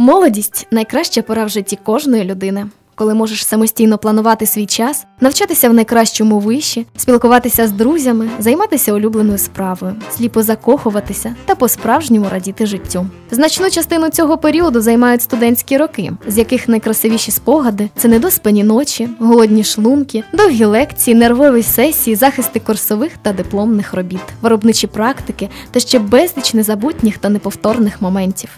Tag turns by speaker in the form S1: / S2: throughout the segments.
S1: Молодість найкраща пора в житті кожної людини, коли можеш самостійно планувати свій час, навчатися в найкращому виші, спілкуватися з друзями, займатися улюбленою справою, сліпо закохуватися та по-справжньому радіти життю. Значну частину цього періоду займають студентські роки, з яких найкрасивіші спогади це недоспані ночі, голодні шлунки, довгі лекції, нервові сесії, захисти курсових та дипломних робіт, виробничі практики та ще безліч незабутніх та неповторних моментів.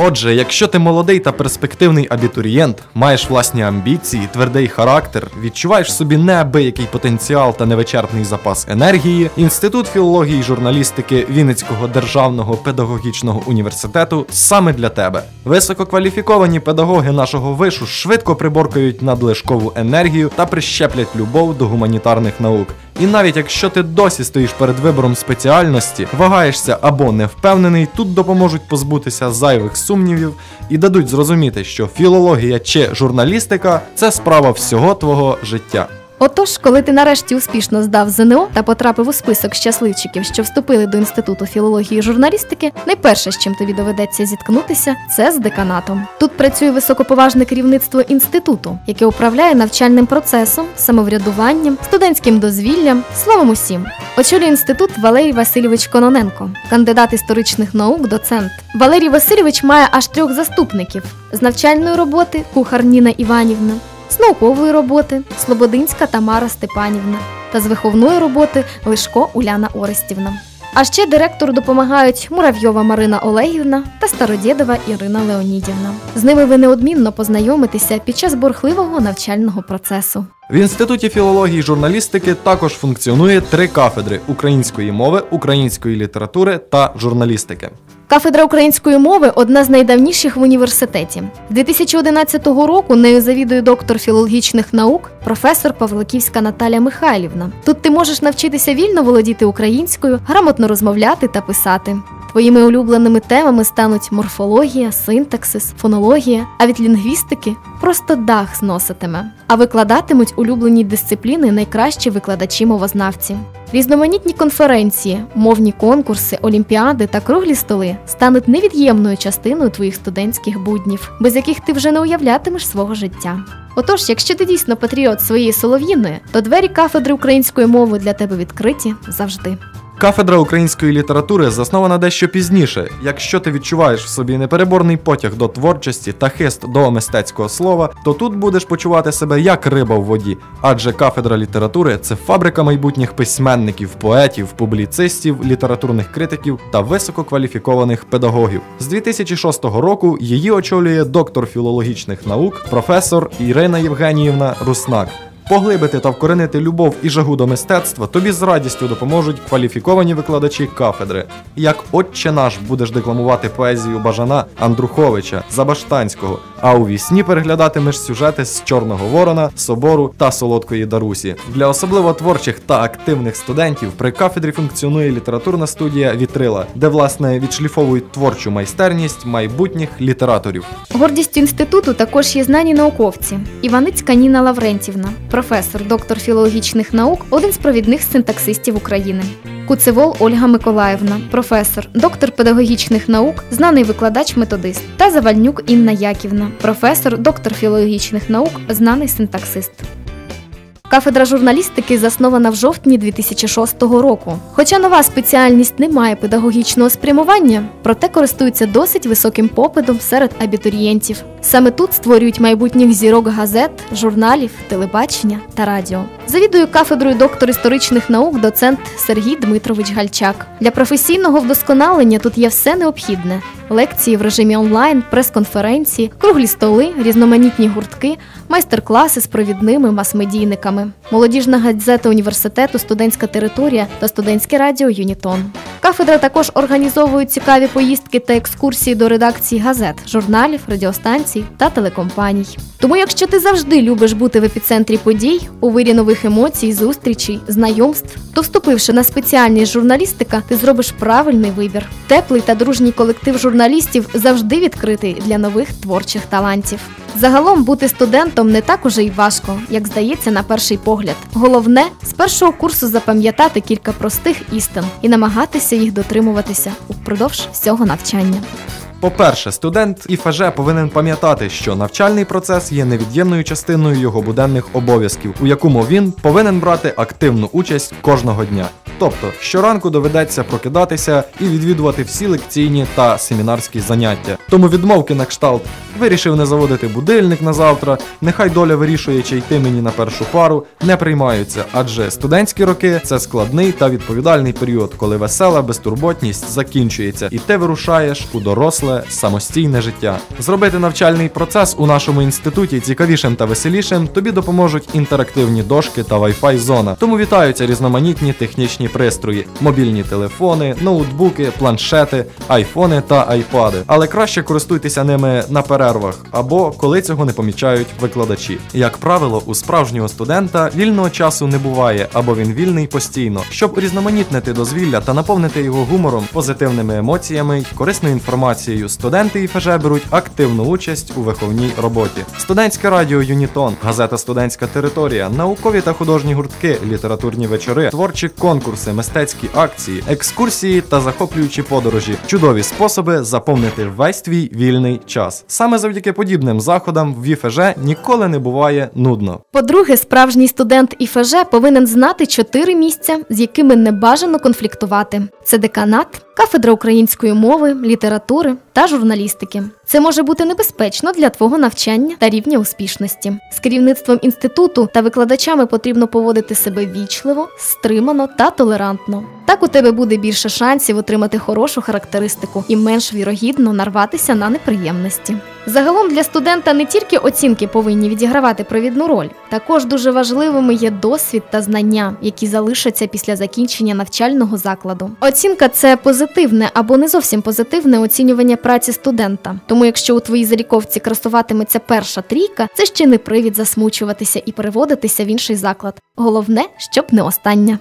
S2: Отже, якщо ти молодий та перспективний абітурієнт, маєш власні амбіції, твердий характер, відчуваєш в собі неабиякий потенціал та невичерпний запас енергії, інститут філології і журналістики Вінницького державного педагогічного університету саме для тебе. Висококваліфіковані педагоги нашого вишу швидко приборкають надлишкову енергію та прищеплять любов до гуманітарних наук. І навіть якщо ти досі стоїш перед вибором спеціальності, вагаєшся або не впевнений, тут допоможуть позбутися зайвих сумнівів і дадуть зрозуміти, що філологія чи журналістика це справа всього твого життя.
S1: Отож, коли ти нарешті успішно здав ЗНО та потрапив у список щасливчиків, що вступили до інституту філології і журналістики, найперше, з чим тобі доведеться зіткнутися, це з деканатом. Тут працює високоповажне керівництво інституту, яке управляє навчальним процесом, самоврядуванням, студентським дозвіллям, словом усім. Очолює інститут Валерій Васильович Кононенко, кандидат історичних наук, доцент. Валерій Васильович має аж трьох заступників з навчальної роботи кухар Ніна Іванівна з наукової роботи Слободинська Тамара Степанівна та з виховної роботи Лишко Уляна Орестівна. А ще директору допомагають Муравйова Марина Олегівна та Стародєдова Ірина Леонідівна. З ними ви неодмінно познайомитеся під час бурхливого навчального процесу.
S2: В інституті філології і журналістики також функціонує три кафедри української мови, української літератури та журналістики.
S1: Кафедра української мови одна з найдавніших в університеті. З 2011 року нею завідує доктор філологічних наук, професор Павликівська Наталя Михайлівна. Тут ти можеш навчитися вільно володіти українською, грамотно розмовляти та писати. Твоїми улюбленими темами стануть морфологія, синтаксис, фонологія, а від лінгвістики просто дах зноситиме. А викладатимуть улюблені дисципліни найкращі викладачі-мовознавці. Різноманітні конференції, мовні конкурси, олімпіади та круглі столи стануть невід'ємною частиною твоїх студентських буднів, без яких ти вже не уявлятимеш свого життя. Отож, якщо ти дійсно патріот своєї солов'їної, то двері кафедри української мови для тебе відкриті завжди.
S2: Кафедра української літератури заснована дещо пізніше. Якщо ти відчуваєш в собі непереборний потяг до творчості та хист до мистецького слова, то тут будеш почувати себе як риба в воді. Адже кафедра літератури це фабрика майбутніх письменників, поетів, публіцистів, літературних критиків та висококваліфікованих педагогів. З 2006 року її очолює доктор філологічних наук, професор Ірина Євгеніївна Руснак. Поглибити та вкоренити любов і жагу до мистецтва тобі з радістю допоможуть кваліфіковані викладачі кафедри. Як отче наш будеш декламувати поезію Бажана Андруховича Забаштанського, а у вісні переглядатимеш сюжети з Чорного Ворона, Собору та Солодкої Дарусі. Для особливо творчих та активних студентів при кафедрі функціонує літературна студія Вітрила, де власне відшліфовують творчу майстерність майбутніх літераторів.
S1: Гордістю інституту також є знані науковці Іваницька Ніна Лаврентівна професор, доктор філологічних наук, один з провідних синтаксистів України. Куцевол Ольга Миколаївна, професор, доктор педагогічних наук, знаний викладач-методист, та Завальнюк Інна Яківна, професор, доктор філологічних наук, знаний синтаксист. Кафедра журналістики заснована в жовтні 2006 року. Хоча нова спеціальність не має педагогічного спрямування, проте користується досить високим попитом серед абітурієнтів. Саме тут створюють майбутніх зірок газет, журналів, телебачення та радіо. Завідує кафедрою доктор історичних наук, доцент Сергій Дмитрович Гальчак. Для професійного вдосконалення тут є все необхідне: лекції в режимі онлайн, прес-конференції, круглі столи, різноманітні гуртки, майстер-класи з провідними мас-медійниками, молодіжна газета університету, студентська територія та студентське радіо Юнітон. Кафедра також організовує цікаві поїздки та екскурсії до редакції газет, журналів, радіостанцій та телекомпаній. Тому, якщо ти завжди любиш бути в епіцентрі подій, у вирі нових емоцій, зустрічей, знайомств, то вступивши на спеціальність журналістика, ти зробиш правильний вибір. Теплий та дружній колектив журналістів завжди відкритий для нових творчих талантів. Загалом бути студентом не так уже й важко, як здається на перший погляд. Головне з першого курсу запам'ятати кілька простих істин і намагатися їх дотримуватися упродовж всього навчання.
S2: По-перше, студент ІФЖ повинен пам'ятати, що навчальний процес є невід'ємною частиною його буденних обов'язків, у якому він повинен брати активну участь кожного дня. Тобто щоранку доведеться прокидатися і відвідувати всі лекційні та семінарські заняття. Тому відмовки на кшталт вирішив не заводити будильник на завтра, нехай доля вирішує, чи йти мені на першу пару, не приймаються, адже студентські роки це складний та відповідальний період, коли весела безтурботність закінчується, і ти вирушаєш у доросле самостійне життя. Зробити навчальний процес у нашому інституті цікавішим та веселішим тобі допоможуть інтерактивні дошки та Wi-Fi зона. Тому вітаються різноманітні технічні пристрої, мобільні телефони, ноутбуки, планшети, айфони та айпади. Але краще користуйтеся ними на перервах або коли цього не помічають викладачі. Як правило, у справжнього студента вільного часу не буває, або він вільний постійно. Щоб урізноманітнити дозвілля та наповнити його гумором, позитивними емоціями й корисною інформацією, студенти ІФЖ беруть активну участь у виховній роботі. Студентське радіо Юнітон, газета Студентська територія, наукові та художні гуртки, літературні вечори, творчі конкурси, мистецькі акції, екскурсії та захоплюючі подорожі чудові способи заповнити весь твій вільний час. Саме завдяки подібним заходам в ІФЖ ніколи не буває нудно.
S1: По-друге, справжній студент ІФЖ повинен знати чотири місця, з якими не бажано конфліктувати: це деканат, кафедра української мови, літератури та журналістики. Це може бути небезпечно для твого навчання та рівня успішності. З керівництвом інституту та викладачами потрібно поводити себе вічливо, стримано та толерантно. Так у тебе буде більше шансів отримати хорошу характеристику і менш вірогідно нарватися на неприємності. Загалом для студента не тільки оцінки повинні відігравати провідну роль, також дуже важливими є досвід та знання, які залишаться після закінчення навчального закладу. Оцінка це позитивне або не зовсім позитивне оцінювання праці студента. Тому, якщо у твоїй заліковці красуватиметься перша трійка, це ще не привід засмучуватися і переводитися в інший заклад. Головне, щоб не остання.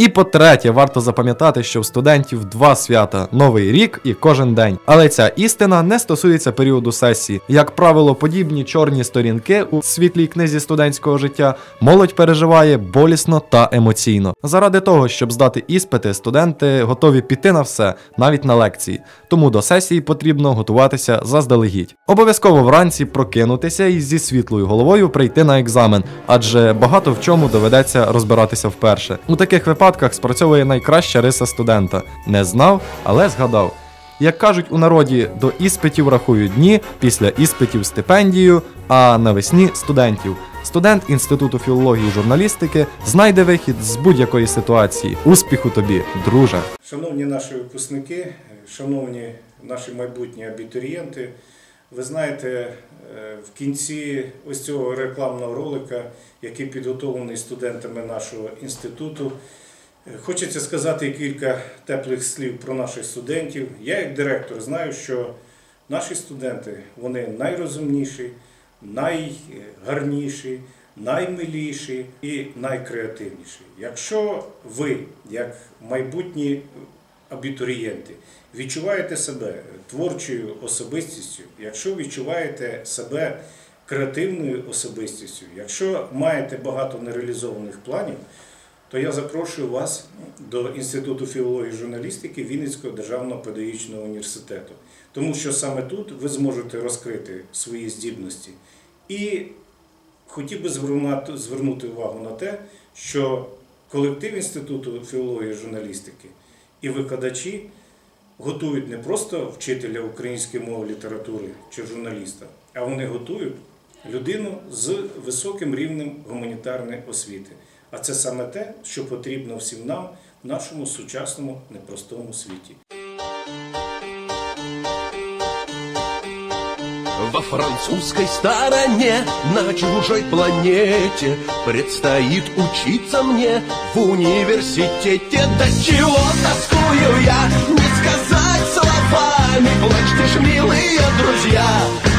S2: І по-третє, варто запам'ятати, що в студентів два свята новий рік і кожен день. Але ця істина не стосується періоду сесії. Як правило, подібні чорні сторінки у світлій книзі студентського життя молодь переживає болісно та емоційно. Заради того, щоб здати іспити, студенти готові піти на все, навіть на лекції. Тому до сесії потрібно готуватися заздалегідь. Обов'язково вранці прокинутися і зі світлою головою прийти на екзамен, адже багато в чому доведеться розбиратися вперше. У таких випадках спрацьовує найкраща риса студента. Не знав, але згадав. Як кажуть у народі, до іспитів рахують дні, після іспитів стипендію, а навесні студентів. Студент Інституту філології і журналістики знайде вихід з будь-якої ситуації. Успіху тобі, друже!
S3: Шановні наші випускники, шановні наші майбутні абітурієнти, ви знаєте, е, в кінці ось цього рекламного ролика, який підготовлений студентами нашого інституту, хочеться сказати кілька теплих слів про наших студентів. Я, як директор, знаю, що наші студенти вони найрозумніші, найгарніші, наймиліші і найкреативніші. Якщо ви, як майбутні абітурієнти, відчуваєте себе творчою особистістю, якщо відчуваєте себе креативною особистістю, якщо маєте багато нереалізованих планів, то я запрошую вас до Інституту філології і журналістики Вінницького державного педагогічного університету, тому що саме тут ви зможете розкрити свої здібності. І хотів би звернути, увагу на те, що колектив Інституту філології і журналістики і викладачі готують не просто вчителя української мови, літератури чи журналіста, а вони готують людину з високим рівнем гуманітарної освіти. А це саме те, що потрібно всім нам в нашому сучасному непростому світі.
S4: Во французской стороне, на чужой планете Предстоит учиться мне в университете До чего тоскую я, не сказать словами Плачьте ж, милые друзья,